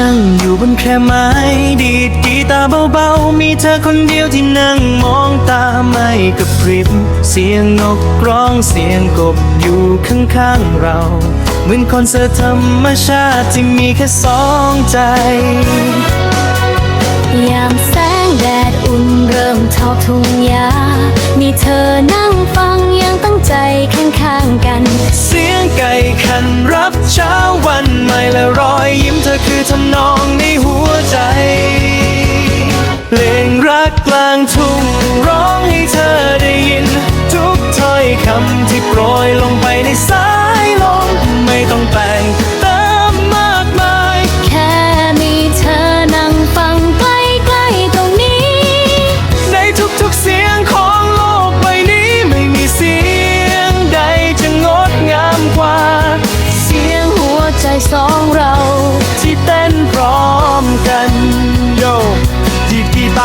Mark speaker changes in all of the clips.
Speaker 1: นั่งอยู่บนแคร่ไม้ดีดกีตาร์เบาๆ มีเธอคนเดียวที่นั่งมองตาไม่กระพริบ เสียงนกร้องเสียงกบอยู่ข้างๆเรา เหมือนคอนเสิร์ตธรรมชาติที่มีแค่สองใจ
Speaker 2: ยามแสงแดดอุ่นเริ่มทอทุ่งหญ้ามีเธอนั่งฟังยังตั้งใจข้างๆกัน
Speaker 1: เสียงไก่ขันรับเช้าวันใหม่และรอยยิ้ม อคือทำนองในหัวใจ เพลงรักกลางทุ่งร้องให้เธอได้ยิน ทุกถ้อยคำที่โปรยลงไปในสา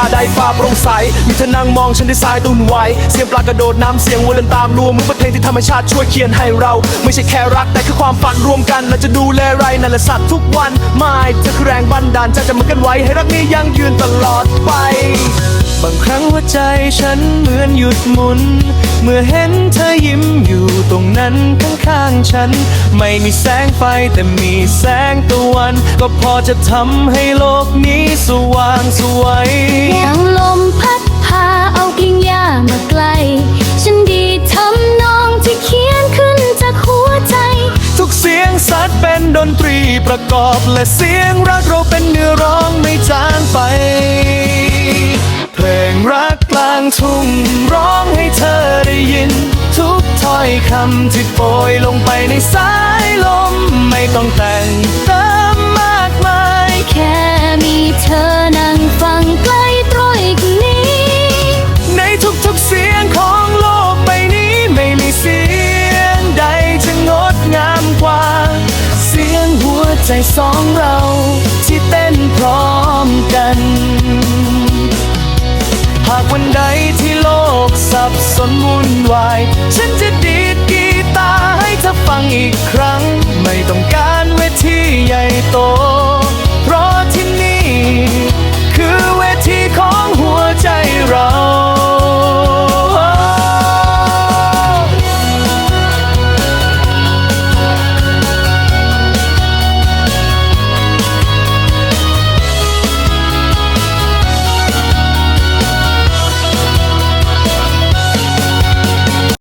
Speaker 1: ดีดกีตา
Speaker 3: ได้ฟ้าโปร่งใส มีเธอนั่งมองฉันด้วยสายตุนไวเสียงปลากระโดดน้ำเสียงวัวเดินตามรวมมือเป็นเพลงที่ธรรมชาติช่วยเขียนให้เรา ไม่ใช่แค่รักแต่คือความฝันรวมกันเราจะดูแลไรนั่นแหละสัตว์ทุกวันไม่เธอคือแรงบันดาลใจจะมากันไว้ให้รักนี้ยั่งยืนตลอดไป
Speaker 1: บางครั้งหัวใจฉันเหมือนหยุดหมุน เมื่อเห็นเธอยิ้มอยู่ตรง นั้นข้างๆฉัน ไม่มีแสงไฟแต่มีแสงตะวัน ก็พอจะทำให้โลกนี้สว่างสวย
Speaker 2: ยังลมพัดพาเอากิ่งหญ้ามาใกล้ฉันดีทำนองที่เขียนขึ้นจากหัวใจ
Speaker 1: ทุกเสียงสัดเป็นดนตรีประกอบ และเสียงรักเราเป็นเนื้อร้องไม่จางไป คำที่โปรยลงไปในสายลม ไม่ต้องแต่งเติมมากมาย
Speaker 2: แค่มีเธอนั่งฟังใกล้ตรอยกนี้
Speaker 1: ในทุกๆเสียงของโลกใบนี้ไม่มีเสียงใดจะงดงามกว่า เสียงหัวใจสองเราที่เต้นพร้อมกัน หากวันใดที่โลกสับสนวุ่นวายฉันจะ